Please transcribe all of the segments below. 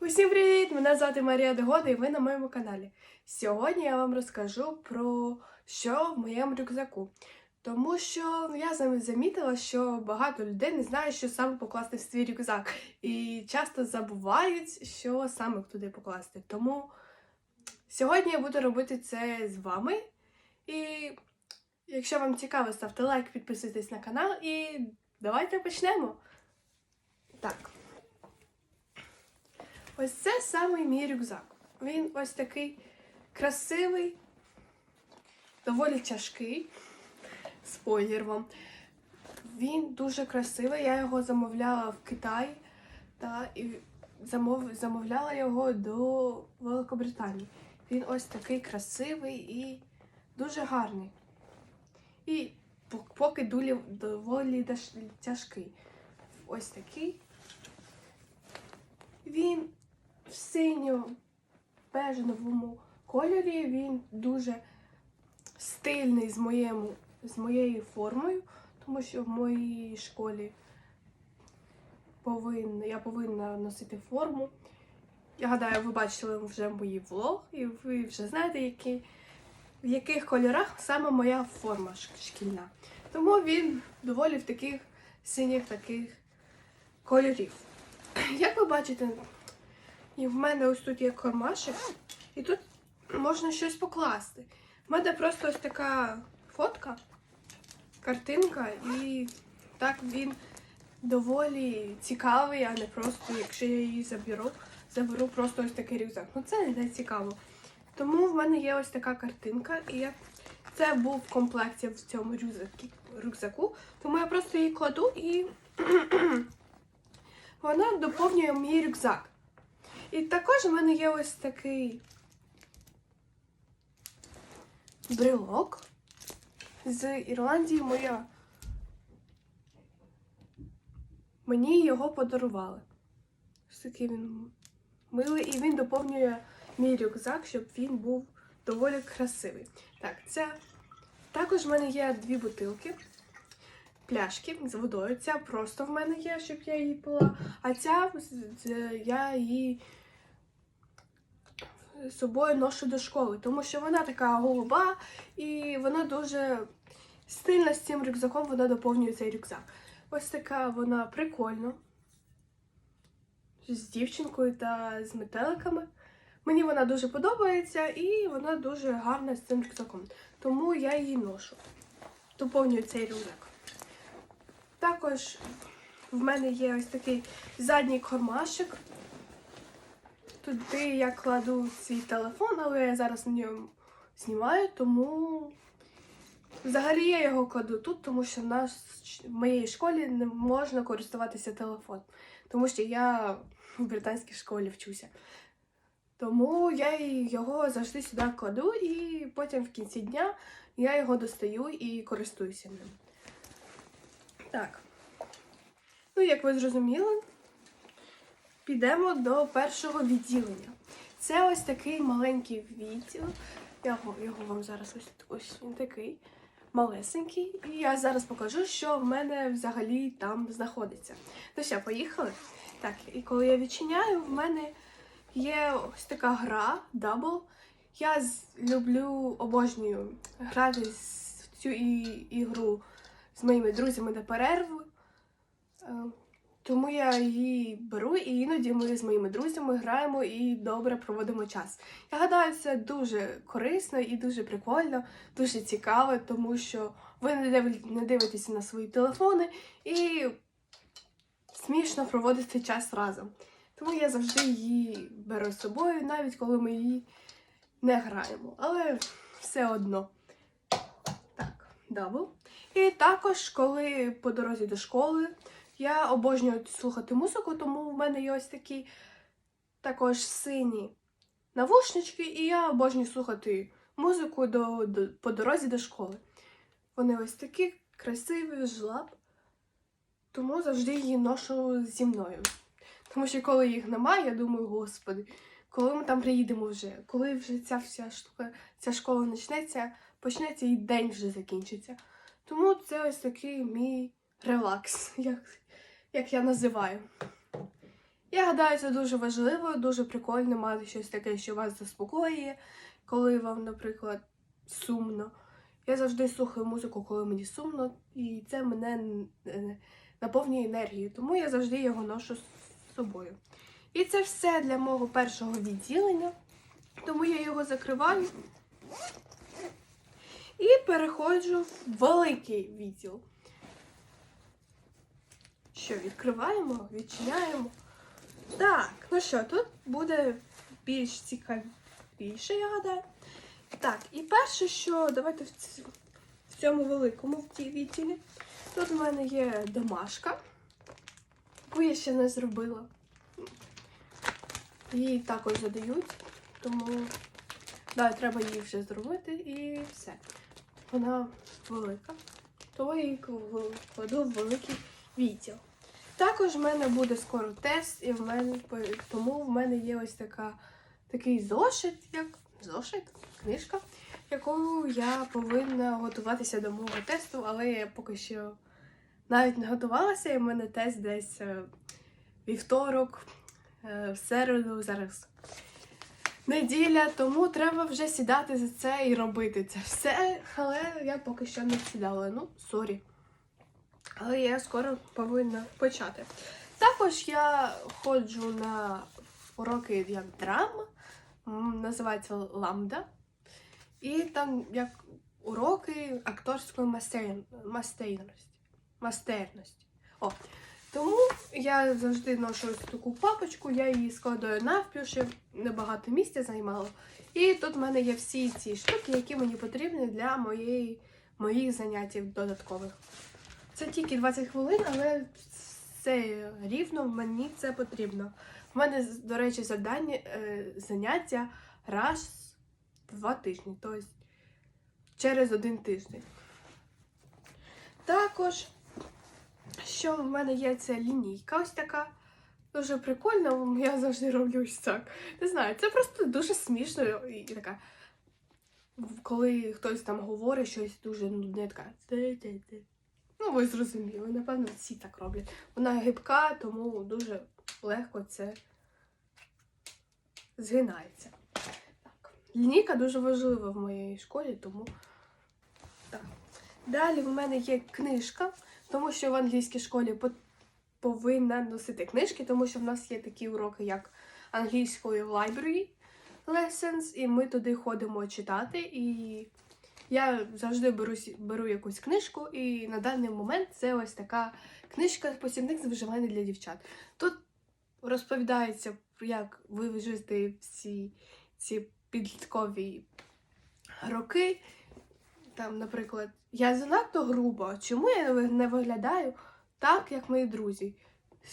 Усім привіт! Мене звати Марія Дегода і ви на моєму каналі. Сьогодні я вам розкажу про що в моєму рюкзаку. Тому що я замітила, що багато людей не знають, що саме покласти в свій рюкзак. І часто забувають, що саме туди покласти. Тому сьогодні я буду робити це з вами. І якщо вам цікаво, ставте лайк, підписуйтесь на канал і давайте почнемо. Так. Ось це саме мій рюкзак. Він ось такий красивий, доволі тяжкий. Спойлер вам. Він дуже красивий. Я його замовляла в Китаї та і замов, замовляла його до Великобританії. Він ось такий красивий і дуже гарний. І поки дулі, доволі тяжкий. Ось такий. Він в синьому бежевому кольорі. Він дуже стильний з, моєму, з моєю формою, тому що в моїй школі повинна, я повинна носити форму. Я гадаю, ви бачили вже мої влог, і ви вже знаєте, які, в яких кольорах саме моя форма шкільна. Тому він доволі в таких синіх таких кольорів. Як ви бачите, і в мене ось тут є кармашик, і тут можна щось покласти. В мене просто ось така фотка, картинка, і так він доволі цікавий, а не просто, якщо я її заберу, заберу просто ось такий рюкзак. Ну це не цікаво. Тому в мене є ось така картинка, і я... це був в комплекті в цьому рюкзаку, тому я просто її кладу і вона доповнює мій рюкзак. І також в мене є ось такий брелок з Ірландії моя. Мені його подарували. Ось такий він милий, і він доповнює мій рюкзак, щоб він був доволі красивий. Так, це також в мене є дві бутилки. Пляшки з водою. Ця просто в мене є, щоб я її пила. А ця я її собою ношу до школи, тому що вона така голуба і вона дуже стильна з цим рюкзаком, вона доповнює цей рюкзак. Ось така вона прикольна. З дівчинкою та з метеликами. Мені вона дуже подобається і вона дуже гарна з цим рюкзаком. Тому я її ношу. Доповнюю цей рюкзак. Також в мене є ось такий задній кармашик. Туди я кладу свій телефон, але я зараз на ньому знімаю, тому взагалі я його кладу тут, тому що в нас в моїй школі не можна користуватися телефоном, тому що я в британській школі вчуся. Тому я його завжди сюди кладу, і потім в кінці дня я його достаю і користуюся ним. Так. Ну, як ви зрозуміли, підемо до першого відділення. Це ось такий маленький відділ. Я його, вам зараз ось, ось він такий малесенький. І я зараз покажу, що в мене взагалі там знаходиться. Ну що, поїхали? Так, і коли я відчиняю, в мене є ось така гра Double. Я люблю обожнюю грати в цю і- ігру з моїми друзями на перерву. Тому я її беру і іноді ми з моїми друзями граємо і добре проводимо час. Я гадаю, це дуже корисно і дуже прикольно, дуже цікаво, тому що ви не див- не дивитеся на свої телефони і смішно проводите час разом. Тому я завжди її беру з собою, навіть коли ми її не граємо. Але все одно. Так, дабл. І також, коли по дорозі до школи, я обожнюю слухати музику, тому в мене є ось такі також сині навушнички, і я обожнюю слухати музику до, до, по дорозі до школи. Вони ось такі красиві, жлаб, тому завжди її ношу зі мною. Тому що коли їх немає, я думаю, господи, коли ми там приїдемо вже, коли вже ця вся штука, ця школа почнеться, почнеться і день вже закінчиться. Тому це ось такий мій релакс, як я називаю. Я гадаю, це дуже важливо, дуже прикольно мати щось таке, що вас заспокоює, коли вам, наприклад, сумно. Я завжди слухаю музику, коли мені сумно, і це мене е, наповнює енергією, тому я завжди його ношу з собою. І це все для мого першого відділення, тому я його закриваю і переходжу в великий відділ. Що, відкриваємо, відчиняємо. Так, ну що, тут буде більш цікавіше, я гадаю. Так, і перше, що давайте в, ц- в цьому великому вті- відділі. Тут в мене є домашка, яку я ще не зробила. Її також задають, тому да, треба її вже зробити і все. Вона велика, тому я її кладу в великий відділ. Також в мене буде скоро тест, і в мене тому в мене є ось така такий зошит, як зошит, книжка, яку я повинна готуватися до мого тесту, але я поки що навіть не готувалася, і в мене тест десь е, вівторок, е, в середу, зараз неділя, тому треба вже сідати за це і робити це все. Але я поки що не сідала. Ну, сорі. Але я скоро повинна почати. Також я ходжу на уроки як драма, називається ламда. І там як уроки акторської майстерності. майстерності. О. Тому я завжди ношу таку папочку, я її складаю навпіл, щоб небагато місця займало. І тут в мене є всі ці штуки, які мені потрібні для моєї, моїх заняттів додаткових. Це тільки 20 хвилин, але це рівно мені це потрібно. У мене, до речі, завдання, е, заняття раз в два тижні, тобто через один тиждень. Також, що в мене є, це лінійка ось така. Дуже прикольно, я завжди роблю ось так. Не знаю, це просто дуже смішно і така. Коли хтось там говорить щось дуже нудне, така. Ну, ви зрозуміли, напевно, всі так роблять. Вона гибка, тому дуже легко це згинається. Так. Лінійка дуже важлива в моїй школі, тому так. Далі в мене є книжка, тому що в англійській школі по- повинна носити книжки, тому що в нас є такі уроки, як англійської library lessons, і ми туди ходимо читати. І я завжди беру, беру якусь книжку, і на даний момент це ось така книжка посібник з виживання для дівчат. Тут розповідається, як ви вижити всі ці підліткові роки. Там, наприклад, я занадто груба. Чому я не виглядаю так, як мої друзі?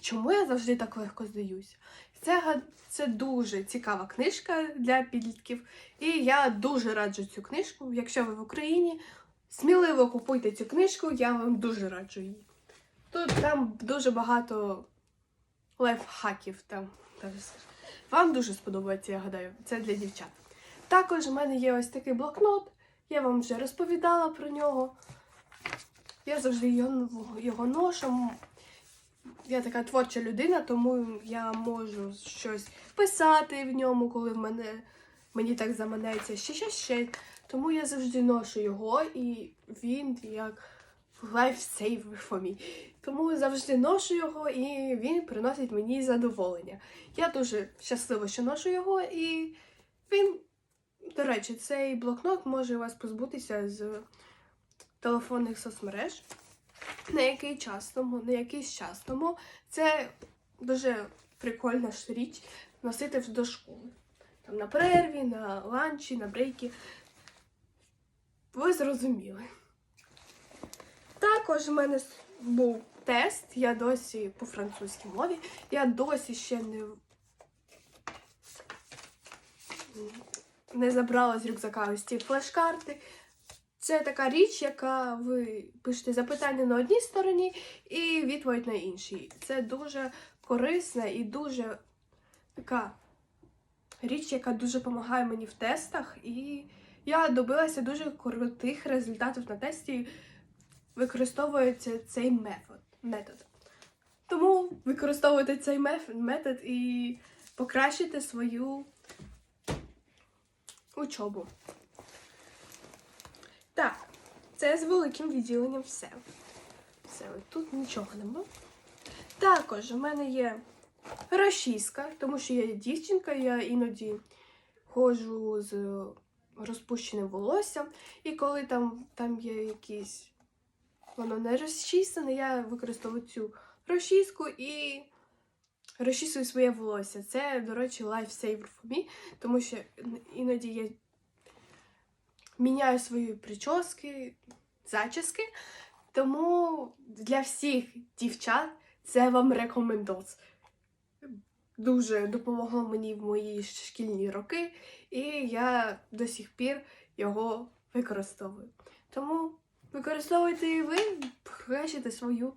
Чому я завжди так легко здаюся? Це, це дуже цікава книжка для підлітків. І я дуже раджу цю книжку. Якщо ви в Україні, сміливо купуйте цю книжку, я вам дуже раджу її. Тут там дуже багато лайфхаків. Там, там. Вам дуже сподобається, я гадаю, це для дівчат. Також в мене є ось такий блокнот, я вам вже розповідала про нього. Я завжди його, його ношу. Я така творча людина, тому я можу щось писати в ньому, коли в мене мені так заманеться ще ще ще. Тому я завжди ношу його, і він як lifesaver for me. Тому завжди ношу його, і він приносить мені задоволення. Я дуже щаслива, що ношу його, і він, до речі, цей блокнот може вас позбутися з телефонних соцмереж на який час тому, на якийсь час тому. Це дуже прикольна річ носити до школи. Там на перерві, на ланчі, на брейки. Ви зрозуміли. Також в мене був тест, я досі по французькій мові, я досі ще не, не забрала з рюкзака ось ці флеш-карти. Це така річ, яка ви пишете запитання на одній стороні і відповідь на іншій. Це дуже корисна і дуже така річ, яка дуже допомагає мені в тестах. І я добилася дуже крутих результатів на тесті, використовується цей метод. метод. Тому використовуйте цей метод і покращите свою учобу. Так, це з великим відділенням все. Все, тут нічого нема. Також у мене є розчіска, тому що я дівчинка, я іноді ходжу з розпущеним волоссям, і коли там, там є якісь воно не розчісане, я використовую цю розчіску і розчісую своє волосся. Це, до речі, lifesaver for me, тому що іноді я міняю свої прически, зачіски. Тому для всіх дівчат це вам рекомендоц. Дуже допомогло мені в мої шкільні роки, і я до сих пір його використовую. Тому використовуйте і ви, покращите свою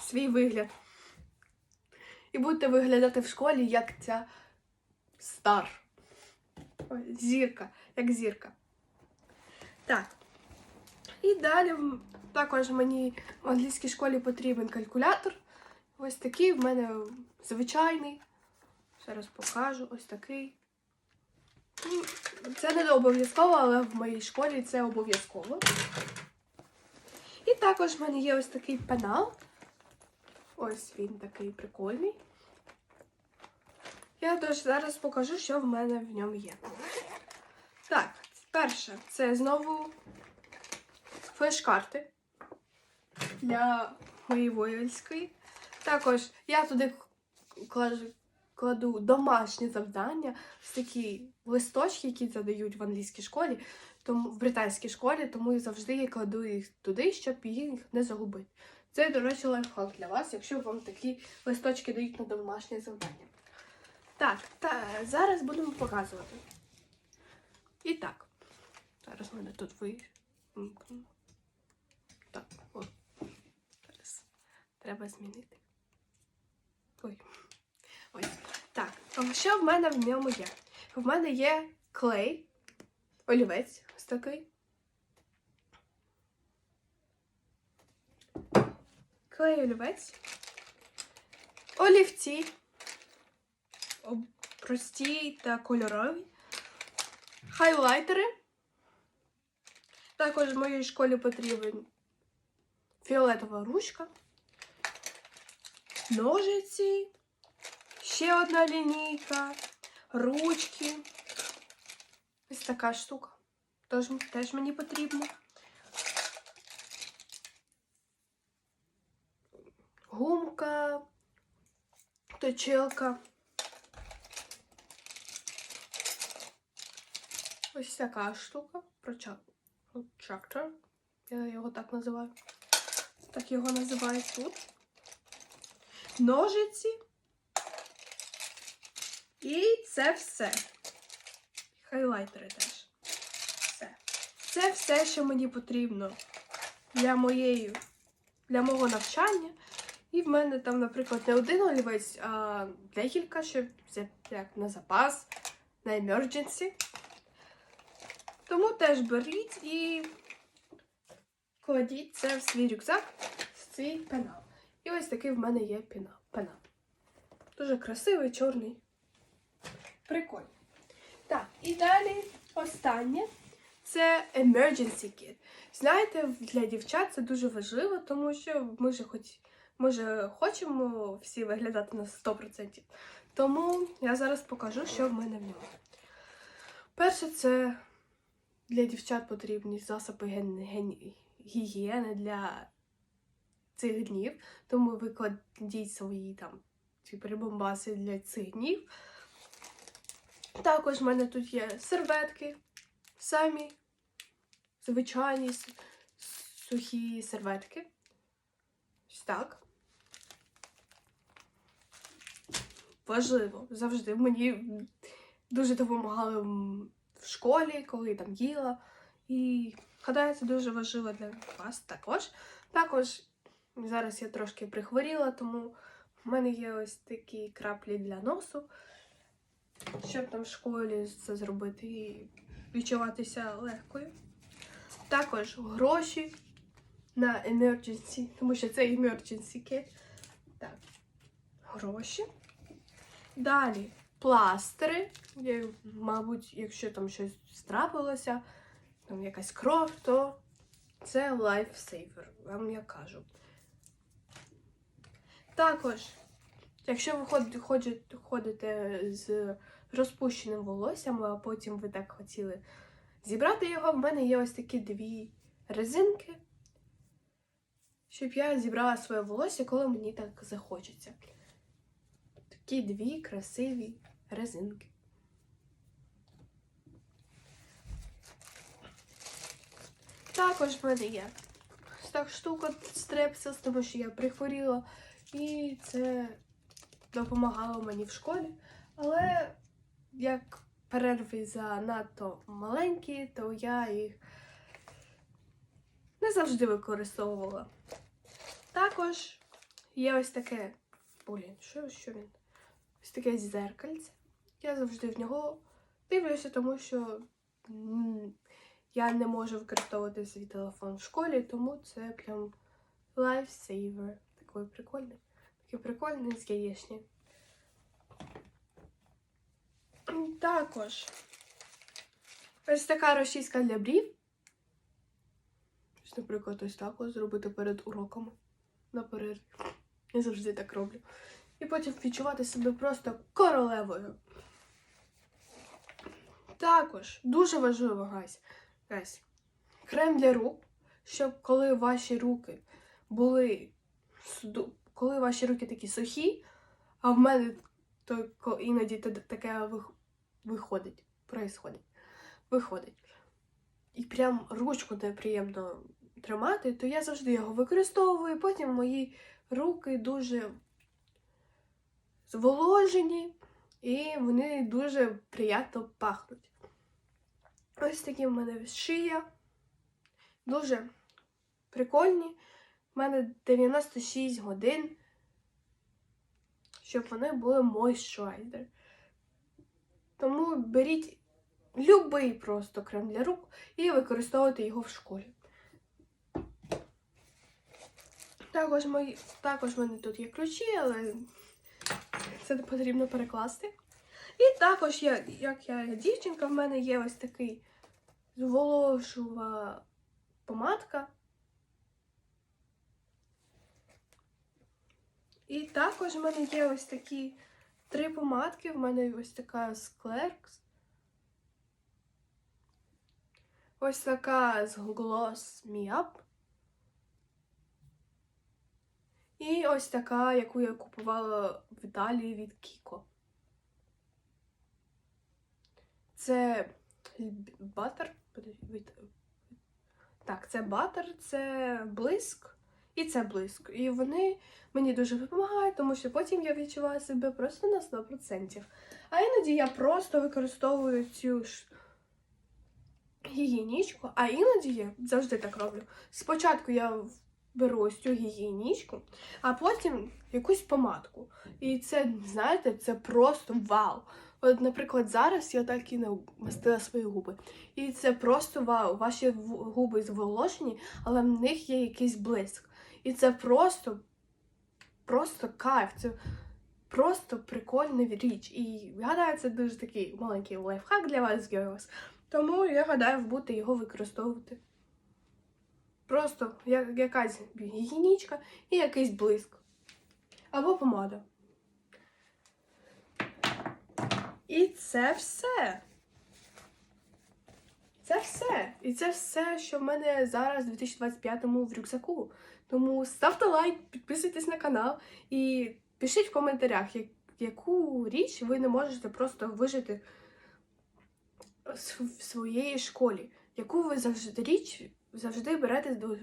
свій вигляд. І будете виглядати в школі як ця стар. Ой, зірка, як зірка. Так. І далі також мені в англійській школі потрібен калькулятор. Ось такий в мене звичайний. Зараз покажу. Ось такий. Ну, Це не обов'язково, але в моїй школі це обов'язково. І також в мене є ось такий пенал. Ось він такий прикольний. Я тож зараз покажу, що в мене в ньому є. Так, перше, це знову флеш-карти для моєї воїнської. Також я туди кладу, кладу домашні завдання, ось такі листочки, які задають в англійській школі, тому в британській школі, тому я завжди я кладу їх туди, щоб їх не загубити. Це, до речі, лайфхак для вас, якщо вам такі листочки дають на домашнє завдання. Так, та зараз будемо показувати. І так. Зараз мене тут ви. вимкну. Так, о. Зараз треба змінити. Ой. Ось. Так, що в мене в ньому є? В мене є клей, олівець ось такий. Клей олівець. Олівці. Прості та кольорові. Хайлайтери. Також в моїй школі потрібен фіолетова ручка, ножиці, ще одна лінійка, ручки. Ось така штука. Тож, теж мені потрібна. Гумка, точилка. Ось така штука. Проча- Protractor. Я його так називаю. Так його називають тут. Ножиці. І це все. Хайлайтери теж. Все. Це все, що мені потрібно для моєї, для мого навчання. І в мене там, наприклад, не один олівець, а декілька, щоб як на запас, на emergency. Тому теж беріть і кладіть це в свій рюкзак, в свій пенал. І ось такий в мене є пенал. Дуже красивий, чорний. Прикольний. Так, і далі останнє це emergency kit. Знаєте, для дівчат це дуже важливо, тому що ми же хоч ми же хочемо всі виглядати на 100%. Тому я зараз покажу, що в мене в ньому. Перше, це для дівчат потрібні засоби ген... ген... гігієни для цих днів. Тому ви кладіть свої там ці прибамбаси для цих днів. Також в мене тут є серветки, самі звичайні сухі серветки. Ось так. Важливо завжди. Мені дуже допомагали в школі, коли там їла. І гадаю, це дуже важливо для вас також. Також зараз я трошки прихворіла, тому в мене є ось такі краплі для носу, щоб там в школі це зробити і відчуватися легкою. Також гроші на emergency, тому що це emergency kit. Так, гроші. Далі пластири. Я, мабуть, якщо там щось трапилося, там якась кров, то це лайфсейвер, вам я кажу. Також, якщо ви ходите з розпущеним волоссям, а потім ви так хотіли зібрати його, в мене є ось такі дві резинки, щоб я зібрала своє волосся, коли мені так захочеться. Такі дві красиві резинки. Також в мене є ось так штука стрепсис, тому що я прихворіла, і це допомагало мені в школі. Але як перерви занадто маленькі, то я їх не завжди використовувала. Також є ось таке. Блін, що, що він? Ось таке зеркальце. Я завжди в нього дивлюся, тому що я не можу використовувати свій телефон в школі, тому це прям lifesaver. Такий прикольний. Такий прикольний з яєчні. Також ось така розчіска для брів. Наприклад, ось так ось зробити перед уроками на перерві. Я завжди так роблю. І потім відчувати себе просто королевою. Також дуже важливо, гайс, гайс, крем для рук, щоб коли ваші руки були коли ваші руки такі сухі, а в мене то іноді таке виходить, происходить, виходить. І прям ручку неприємно тримати, то я завжди його використовую. Потім мої руки дуже зволожені і вони дуже приємно пахнуть. Ось такі в мене шия. Дуже прикольні. У мене 96 годин, щоб вони були moisturizer. Тому беріть любий просто крем для рук і використовуйте його в школі. Також, мої, також мене тут є ключі, але це потрібно перекласти. І також, я, як я дівчинка, в мене є ось такий зволожува помадка. І також в мене є ось такі три помадки. В мене ось така склеркс. Ось така з Gloss Me Up. І ось така, яку я купувала в Італії від Кіко. Це батер. Так, це батер, це блиск і це блиск. І вони мені дуже допомагають, тому що потім я відчуваю себе просто на 100%. А іноді я просто використовую цю ж гігієнічку, а іноді я завжди так роблю. Спочатку я беру ось цю гігієнічку, а потім якусь помадку. І це, знаєте, це просто вау. От, наприклад, зараз я так і не мастила свої губи. І це просто вау. Ваші губи зволожені, але в них є якийсь блиск. І це просто, просто кайф. Це просто прикольна річ. І гадаю, це дуже такий маленький лайфхак для вас, girls. Тому я гадаю, будете його використовувати. Просто якась гігієнічка і якийсь блиск. Або помада. І це все. Це все. І це все, що в мене зараз у 2025-му в рюкзаку. Тому ставте лайк, підписуйтесь на канал і пишіть в коментарях, яку річ ви не можете просто вижити в своєї школі. Яку ви завжди річ завжди берете до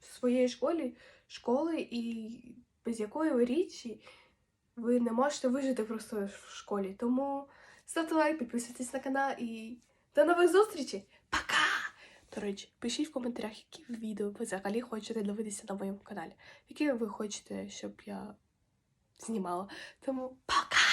своєї школі, школи, і без якої ви річі ви не можете вижити просто в школі. Тому ставте лайк, підписуйтесь на канал і до нових зустрічей! Пока! До речі, пишіть в коментарях, які відео ви взагалі хочете дивитися на моєму каналі, які ви хочете, щоб я знімала. Тому пока!